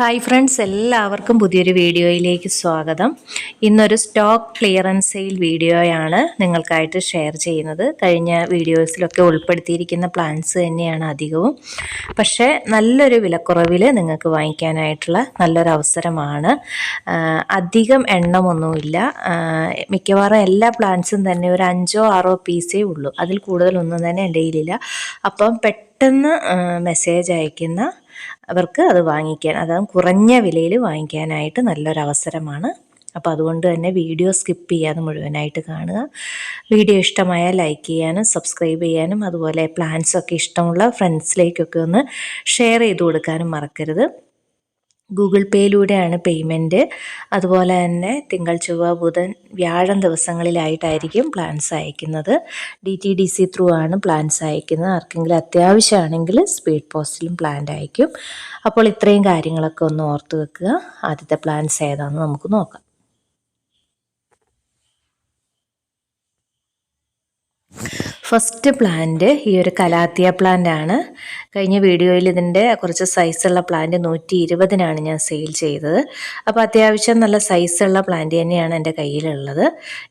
Hi friends എല്ലാവർക്കും പുതിയൊരു വീഡിയോയിലേക്ക് സ്വാഗതം. ഇന്നൊരു സ്റ്റോക്ക് ക്ലിയറൻസ് സെയിൽ വീഡിയോയാണ് നിങ്ങൾക്കായിട്ട് ഷെയർ ചെയ്യുന്നത്. കഴിഞ്ഞ വീഡിയോസിലൊക്കെ ഉൾപ്പെടുത്തിയിരിക്കുന്ന പ്ലാൻസ് തന്നെയാണ് അധികവും. പക്ഷേ നല്ലൊരു വിലക്കുറവിൽ നിങ്ങൾക്ക് വാങ്ങിക്കാനായിട്ടുള്ള നല്ലൊരു അവസരമാണ്. അധികം എണ്ണമൊന്നുമില്ല. മിക്കവാറും എല്ലാ പ്ലാൻസും തന്നെ ഒരു അഞ്ചോ ആറോ പീസേ ഉള്ളൂ. അതിൽ കൂടുതലൊന്നും തന്നെ എന്റെ കയ്യിലില്ല. അപ്പം പെട്ടെന്ന് മെസ്സേജ് അയക്കുന്ന അവർക്ക് അത് വാങ്ങിക്കാൻ അതായത് കുറഞ്ഞ വിലയിൽ വാങ്ങിക്കാനായിട്ട് നല്ലൊരവസരമാണ്. അപ്പോൾ അതുകൊണ്ട് തന്നെ വീഡിയോ സ്കിപ്പ് ചെയ്യാതെ മുഴുവനായിട്ട് കാണുക. വീഡിയോ ഇഷ്ടമായാൽ ലൈക്ക് ചെയ്യാനും സബ്സ്ക്രൈബ് ചെയ്യാനും അതുപോലെ പ്ലാൻസൊക്കെ ഇഷ്ടമുള്ള ഫ്രണ്ട്സിലേക്കൊക്കെ ഒന്ന് ഷെയർ ചെയ്ത് കൊടുക്കാനും മറക്കരുത്. ഗൂഗിൾ പേയിലൂടെയാണ് പേയ്മെന്റ്. അതുപോലെ തന്നെ തിങ്കൾ ചൊവ്വ ബുധൻ വ്യാഴം ദിവസങ്ങളിലായിട്ടായിരിക്കും പ്ലാൻസ് അയക്കുന്നത്. D T D C through ആണ് പ്ലാൻസ് അയക്കുന്നത്. ആർക്കെങ്കിലും അത്യാവശ്യമാണെങ്കിൽ സ്പീഡ് പോസ്റ്റിലും പ്ലാൻ അയക്കും. അപ്പോൾ ഇത്രയും കാര്യങ്ങളൊക്കെ ഒന്ന് ഓർത്ത് വെക്കുക. ആദ്യത്തെ പ്ലാൻസ് ഏതാണെന്ന് നമുക്ക് നോക്കാം. ഫസ്റ്റ് പ്ലാന്റ് ഈ ഒരു കലാത്തിയ പ്ലാന്റ് ആണ് കഴിഞ്ഞ വീഡിയോയിൽ ഇതിന്റെ കുറച്ച് സൈസുള്ള പ്ലാന്റ് നൂറ്റി ഇരുപതിനാണ് ഞാൻ സെയിൽ ചെയ്തത്. അപ്പോൾ അത്യാവശ്യം നല്ല സൈസുള്ള പ്ലാന്റ് തന്നെയാണ് എന്റെ കയ്യിലുള്ളത്.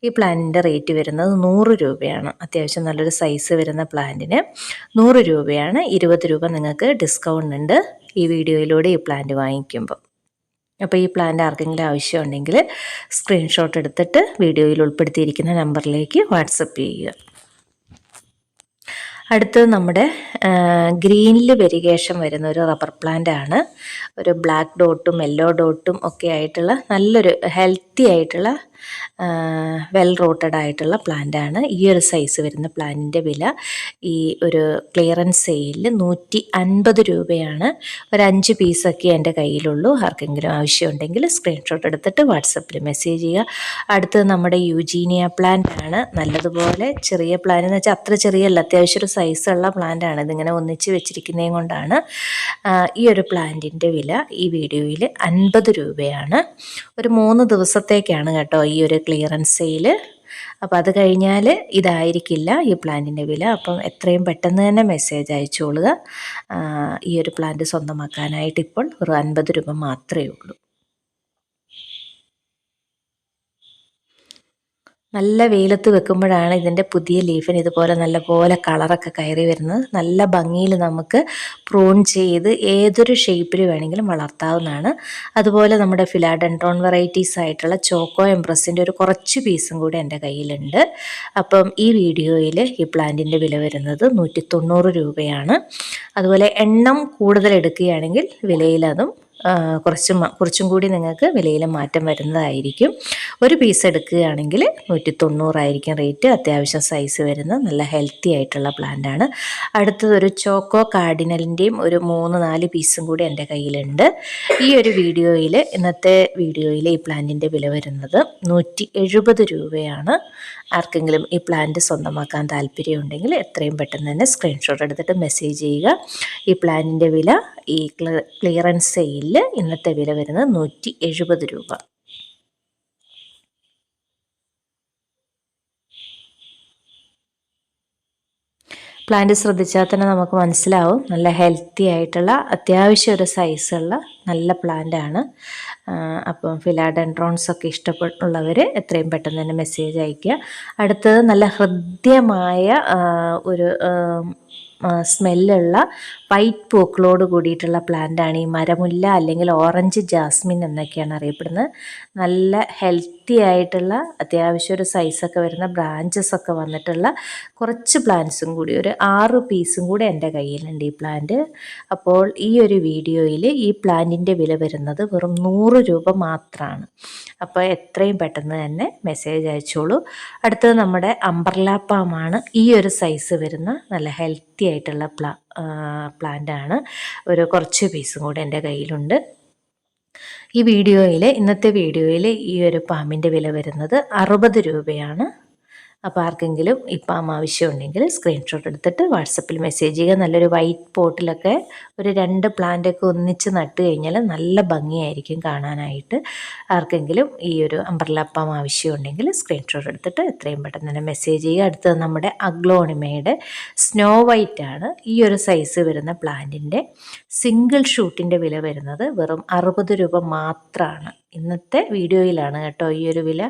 ഈ പ്ലാന്റിന്റെ റേറ്റ് വരുന്നത് നൂറ് രൂപയാണ്. അത്യാവശ്യം നല്ലൊരു സൈസ് വരുന്ന പ്ലാന്റിന് നൂറ് രൂപയാണ്. ഇരുപത് രൂപ നിങ്ങൾക്ക് ഡിസ്കൗണ്ട് ഉണ്ട് ഈ വീഡിയോയിലൂടെ ഈ പ്ലാന്റ് വാങ്ങിക്കുമ്പോൾ അപ്പോൾ ഈ പ്ലാന്റ് ആർക്കെങ്കിലും ആവശ്യമുണ്ടെങ്കിൽ സ്ക്രീൻഷോട്ട് എടുത്തിട്ട് വീഡിയോയിൽ ഉൾപ്പെടുത്തിയിരിക്കുന്ന നമ്പറിലേക്ക് വാട്സപ്പ് ചെയ്യുക. അടുത്തത് നമ്മുടെ ഗ്രീനിൽ വെരിഗേഷൻ വരുന്ന ഒരു റബ്ബർ പ്ലാന്റ് ആണ്. ഒരു ബ്ലാക്ക് ഡോട്ടും യെല്ലോ ഡോട്ടും ഒക്കെ ആയിട്ടുള്ള നല്ലൊരു ഹെൽത്തി ആയിട്ടുള്ള വെൽ റൂട്ടഡ് ആയിട്ടുള്ള പ്ലാന്റ് ആണ്. ഈ ഒരു സൈസ് വരുന്ന പ്ലാന്റിന്റെ വില ഈ ഒരു ക്ലിയറൻസ് സെയിലിൽ നൂറ്റി അൻപത് രൂപയാണ്. ഒരു അഞ്ച് പീസൊക്കെ എന്റെ കയ്യിലുള്ളൂ. ആർക്കെങ്കിലും ആവശ്യമുണ്ടെങ്കിൽ സ്ക്രീൻഷോട്ട് എടുത്തിട്ട് വാട്സപ്പിൽ മെസ്സേജ് ചെയ്യുക. അടുത്തത് നമ്മുടെ യുജീനിയ പ്ലാന്റ് ആണ്. നല്ലതുപോലെ ചെറിയ പ്ലാന്റ് എന്ന് വെച്ചാൽ അത്ര ചെറിയല്ല അത്യാവശ്യം ഒരു സൈസുള്ള പ്ലാന്റ് ആണ് ഇതിങ്ങനെ ഒന്നിച്ച് വെച്ചിരിക്കുന്നതും കൊണ്ടാണ് ഈ ഒരു പ്ലാന്റിന്റെ വില ഈ വീഡിയോയിൽ അൻപത് രൂപയാണ്. ഒരു മൂന്ന് ദിവസത്തേക്കാണ് കേട്ടോ ഈ ഒരു ക്ലിയറൻസ് സെയിൽ അപ്പോൾ അത് കഴിഞ്ഞാൽ ഇതായിരിക്കില്ല ഈ പ്ലാന്റിന്റെ വില. അപ്പം എത്രയും പെട്ടെന്ന് തന്നെ മെസ്സേജ് അയച്ചോളുക. ഈ ഒരു പ്ലാന്റ് സ്വന്തമാക്കാനായിട്ട് ഇപ്പോൾ ഒരു അൻപത് രൂപ മാത്രമേ ഉള്ളൂ. നല്ല വെയിലത്ത് വെക്കുമ്പോഴാണ് ഇതിന്റെ പുതിയ ലീഫിന് ഇതുപോലെ നല്ലപോലെ കളറൊക്കെ കയറി വരുന്നത്. നല്ല ഭംഗിയിൽ നമുക്ക് പ്രൂൺ ചെയ്ത് ഏതൊരു ഷേപ്പിൽ വേണമെങ്കിലും വളർത്താവുന്നതാണ്. അതുപോലെ നമ്മുടെ ഫിലാഡൻട്രോൺ വെറൈറ്റീസ് ആയിട്ടുള്ള ചോക്കോ എംപ്രസിന്റെ ഒരു കുറച്ച് പീസും കൂടി എന്റെ കയ്യിലുണ്ട്. അപ്പം ഈ വീഡിയോയിൽ ഈ പ്ലാന്റിന്റെ വില വരുന്നത് നൂറ്റി രൂപയാണ്. അതുപോലെ എണ്ണം കൂടുതൽ എടുക്കുകയാണെങ്കിൽ വിലയിലതും കുറച്ചും കുറച്ചും കൂടി നിങ്ങൾക്ക് വിലയിൽ മാറ്റം വരുന്നതായിരിക്കും. ഒരു പീസ് എടുക്കുകയാണെങ്കിൽ നൂറ്റി തൊണ്ണൂറായിരിക്കും റേറ്റ് അത്യാവശ്യം സൈസ് വരുന്ന നല്ല ഹെൽത്തി ആയിട്ടുള്ള പ്ലാന്റാണ് അടുത്തത് ഒരു ചോക്കോ കാർഡിനലിന്റെയും ഒരു മൂന്ന് നാല് പീസും കൂടി എന്റെ കയ്യിലുണ്ട്. ഈ ഒരു വീഡിയോയിൽ ഇന്നത്തെ വീഡിയോയിൽ ഈ പ്ലാന്റിന്റെ വില വരുന്നത് നൂറ്റി രൂപയാണ്. ആർക്കെങ്കിലും ഈ പ്ലാന്റ് സ്വന്തമാക്കാൻ താല്പര്യമുണ്ടെങ്കിൽ എത്രയും പെട്ടെന്ന് തന്നെ സ്ക്രീൻഷോട്ട് എടുത്തിട്ട് മെസ്സേജ് ചെയ്യുക. ഈ പ്ലാനിന്റെ വില ഈ ക്ലിയറൻസ് സെയിലിൽ ഇന്നത്തെ വില വരുന്നത് നൂറ്റി രൂപ. പ്ലാന്റ് ശ്രദ്ധിച്ചാൽ തന്നെ നമുക്ക് മനസ്സിലാവും. നല്ല ഹെൽത്തി ആയിട്ടുള്ള അത്യാവശ്യം ഒരു സൈസുള്ള നല്ല പ്ലാന്റ് ആണ്. ആ, അപ്പം ഫിലാഡൻഡ്രോൺസ് ഒക്കെ ഇഷ്ടപ്പെട്ടുള്ളവർ എത്രയും പെട്ടെന്ന് തന്നെ മെസ്സേജ് അയയ്ക്കുക. അടുത്തത് നല്ല ഹൃദ്യമായ ഒരു സ്മെല്ലുള്ള വൈറ്റ് പൂക്കളോട് കൂടിയിട്ടുള്ള പ്ലാന്റാണ് ഈ മരമുല്ല അല്ലെങ്കിൽ ഓറഞ്ച് ജാസ്മിൻ എന്നൊക്കെയാണ് അറിയപ്പെടുന്നത്. നല്ല ഹെൽത്തി ആയിട്ടുള്ള അത്യാവശ്യം ഒരു സൈസൊക്കെ വരുന്ന ബ്രാഞ്ചസ് ഒക്കെ വന്നിട്ടുള്ള കുറച്ച് പ്ലാന്റ്സും കൂടി ഒരു ആറ് പീസും കൂടി എന്റെ കയ്യിലുണ്ട് ഈ പ്ലാന്റ് അപ്പോൾ ഈ ഒരു വീഡിയോയിൽ ഈ പ്ലാന്റിന്റെ വില വരുന്നത് വെറും നൂറ് രൂപ മാത്രമാണ് അപ്പോൾ എത്രയും പെട്ടെന്ന് തന്നെ മെസ്സേജ് അയച്ചോളൂ. അടുത്തത് നമ്മുടെ അംബർല പാമാണ് ഈ ഒരു സൈസ് വരുന്ന നല്ല ഹെൽത്തി ആയിട്ടുള്ള പ്ലാ പ്ലാന്റ് ആണ്. ഒരു കുറച്ച് പീസും കൂടെ എന്റെ കയ്യിലുണ്ട്. ഈ വീഡിയോയിൽ ഇന്നത്തെ വീഡിയോയിൽ ഈ ഒരു പാമ്പിന്റെ വില വരുന്നത് അറുപത് രൂപയാണ്. അപ്പോൾ ആർക്കെങ്കിലും ഇപ്പം ആവശ്യമുണ്ടെങ്കിൽ സ്ക്രീൻഷോട്ട് എടുത്തിട്ട് വാട്സപ്പിൽ മെസ്സേജ് ചെയ്യുക. നല്ലൊരു വൈറ്റ് പോട്ടിലൊക്കെ ഒരു രണ്ട് പ്ലാന്റൊക്കെ ഒന്നിച്ച് നട്ട് കഴിഞ്ഞാൽ നല്ല ഭംഗിയായിരിക്കും കാണാനായിട്ട്. ആർക്കെങ്കിലും ഈ ഒരു അമ്പർലപ്പം ആവശ്യമുണ്ടെങ്കിൽ സ്ക്രീൻഷോട്ട് എടുത്തിട്ട് എത്രയും പെട്ടെന്ന് തന്നെ മെസ്സേജ് ചെയ്യുക. അടുത്തത് നമ്മുടെ അഗ്ലോണിമയുടെ സ്നോ വൈറ്റ് ആണ്. ഈ ഒരു സൈസ് വരുന്ന പ്ലാന്റിന്റെ സിംഗിൾ ഷൂട്ടിന്റെ വില വരുന്നത് വെറും അറുപത് രൂപ മാത്രമാണ് ഇന്നത്തെ വീഡിയോയിലാണ് കേട്ടോ ഈ ഒരു വില.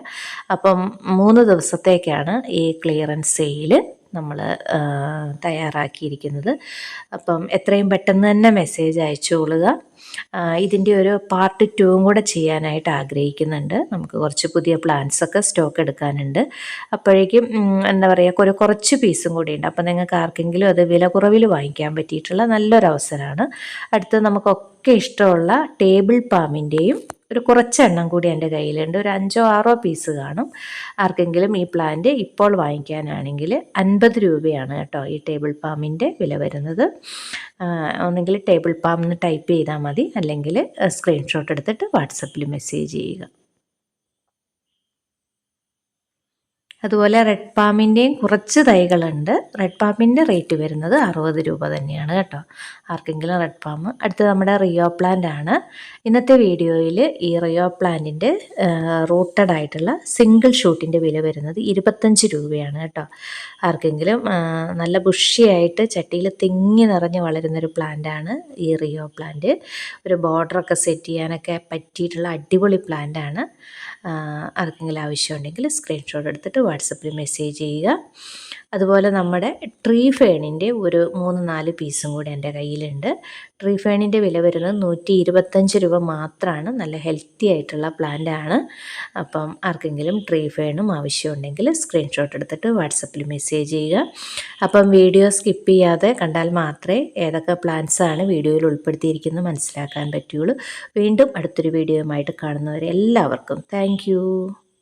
അപ്പം മൂന്ന് ദിവസത്തേക്കാണ് ഈ ക്ലിയറൻസ് സെയിൽ നമ്മൾ തയ്യാറാക്കിയിരിക്കുന്നത്. അപ്പം എത്രയും പെട്ടെന്ന് തന്നെ മെസ്സേജ് അയച്ചുകൊള്ളുക ഇതിന്റെ ഒരു പാർട്ട് ടുവും കൂടെ ചെയ്യാനായിട്ട് ആഗ്രഹിക്കുന്നുണ്ട്. നമുക്ക് കുറച്ച് പുതിയ പ്ലാൻസൊക്കെ സ്റ്റോക്ക് എടുക്കാനുണ്ട്. അപ്പോഴേക്കും എന്താ പറയുക ഒരു കുറച്ച് പീസും കൂടി ഉണ്ട്. അപ്പോൾ നിങ്ങൾക്ക് ആർക്കെങ്കിലും അത് വില കുറവിൽ വാങ്ങിക്കാൻ പറ്റിയിട്ടുള്ള നല്ലൊരവസരമാണ് അടുത്ത് നമുക്കൊക്കെ ഇഷ്ടമുള്ള ടേബിൾ പാമ്പിന്റെയും ഒരു കുറച്ചെണ്ണം കൂടി എന്റെ കയ്യിലുണ്ട്. ഒരു അഞ്ചോ ആറോ പീസ് കാണും. ആർക്കെങ്കിലും ഈ പ്ലാന്റ് ഇപ്പോൾ വാങ്ങിക്കാനാണെങ്കിൽ അൻപത് രൂപയാണ് കേട്ടോ ഈ ടേബിൾ പാമിന്റെ വില വരുന്നത്. ഒന്നെങ്കിൽ ടേബിൾ പാം ടൈപ്പ് ചെയ്താൽ മതി. അല്ലെങ്കിൽ സ്ക്രീൻഷോട്ട് എടുത്തിട്ട് വാട്സപ്പിൽ മെസ്സേജ് ചെയ്യുക. അതുപോലെ റെഡ് പാമ്പിന്റെയും കുറച്ച് തൈകളുണ്ട്. റെഡ് പാമ്പിന്റെ റേറ്റ് വരുന്നത് അറുപത് രൂപ തന്നെയാണ് കേട്ടോ. ആർക്കെങ്കിലും റെഡ് പാമ്പ് അടുത്ത് നമ്മുടെ റിയോ പ്ലാന്റ് ആണ്. ഇന്നത്തെ വീഡിയോയിൽ ഈ റിയോ പ്ലാന്റിന്റെ റൂട്ടഡ് ആയിട്ടുള്ള സിംഗിൾ ഷൂട്ടിന്റെ വില വരുന്നത് ഇരുപത്തഞ്ച് രൂപയാണ് കേട്ടോ. ആർക്കെങ്കിലും നല്ല ബുഷിയായിട്ട് ചട്ടിയിൽ തിങ്ങി നിറഞ്ഞ് വളരുന്നൊരു പ്ലാന്റാണ് ഈ റിയോ പ്ലാന്റ് ഒരു ബോർഡറൊക്കെ സെറ്റ് ചെയ്യാനൊക്കെ പറ്റിയിട്ടുള്ള അടിപൊളി പ്ലാന്റാണ് ആർക്കെങ്കിലും ആവശ്യമുണ്ടെങ്കിൽ സ്ക്രീൻഷോട്ട് എടുത്തിട്ട് വാട്സപ്പിൽ മെസ്സേജ് ചെയ്യുക. അതുപോലെ നമ്മുടെ ട്രീ ഫേണിന്റെ ഒരു മൂന്ന് നാല് പീസും കൂടി എന്റെ കയ്യിലുണ്ട്. ട്രീ ഫേണിന്റെ വില വരുന്നത് നൂറ്റി ഇരുപത്തഞ്ച് രൂപ മാത്രമാണ്. നല്ല ഹെൽത്തി ആയിട്ടുള്ള പ്ലാന്റ് ആണ്. അപ്പം ആർക്കെങ്കിലും ട്രീ ഫേണും ആവശ്യമുണ്ടെങ്കിൽ സ്ക്രീൻഷോട്ട് എടുത്തിട്ട് വാട്സപ്പിൽ മെസ്സേജ് ചെയ്യുക. അപ്പം വീഡിയോ സ്കിപ്പ് ചെയ്യാതെ കണ്ടാൽ മാത്രമേ ഏതൊക്കെ പ്ലാന്റ്സാണ് വീഡിയോയിൽ ഉൾപ്പെടുത്തിയിരിക്കുന്നത് മനസ്സിലാക്കാൻ പറ്റുള്ളൂ വീണ്ടും അടുത്തൊരു വീഡിയോയുമായിട്ട് കാണുന്നവരെ എല്ലാവർക്കും താങ്ക്